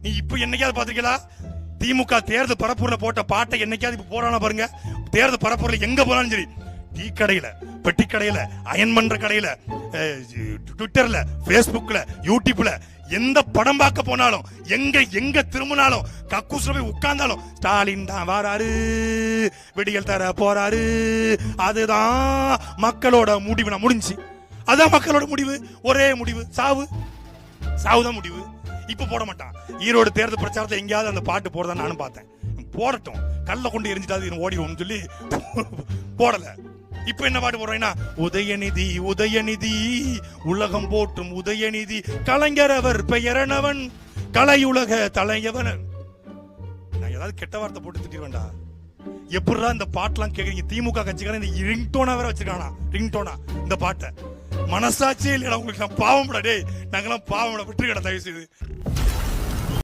நீ இப்ப என்னைக்காவது பாத்திருக்கீங்களா? திமுக தேர்தல் பரப்புரில் போட்ட பாட்டை என்னைக்காவது இப்ப போறானா பாருங்க. தேர்தல் பரப்புரில் எங்க போனாலும் சரி. டீ கடையில பெட்டி கடையில அயன் பண்ற கடையில ட்விட்டர்ல பேஸ்புக்ல யூடியூப்ல எந்த படம் பார்க்க போனாலும் எங்க எங்க திரும்பினாலும் கக்கூஸ்ல போய் உட்கார்ந்தாலும் ஸ்டாலின் தான் வராரு விடியல் தர போறாரு. அதுதான் மக்களோட முடிவு. நான் முடிஞ்சு. அதுதான் மக்களோட முடிவு. ஒரே முடிவு. சாவு. சாவுதான் முடிவு. இப்ப போட மாட்டான். ஈரோடு தேர்தல் பிரச்சாரத்தை எங்கேயாவது அந்த பாட்டு போடுறதா நானும் பார்த்தேன். போடட்டும். கல்ல கொண்டு எரிஞ்சிட்டாது இவன் சொல்லி போடல. இப்ப என்ன பாட்டு போடுறேன்னா உதயநிதி உதயநிதி உலகம் போற்றும் உதயநிதி கலைஞர் அவர் பெயரனவன் கலையுலக தலையவன். நான் ஏதாவது கெட்ட வார்த்தை போட்டு திட்டிடுவேன்டா. எப்படிடா இந்த பாட்டெல்லாம் கேட்குறீங்க திமுக கட்சிக்காரன் இந்த ரிங்டோனா வேற வச்சிருக்கானா? ரிங்டோனா இந்த பாட்டை. மனசாட்சியே இல்லைடா உங்களுக்கு நான் பாவம்டா டேய் நாங்கெல்லாம் பாவம்டா விட்டுருக்கடா தயவு செய்து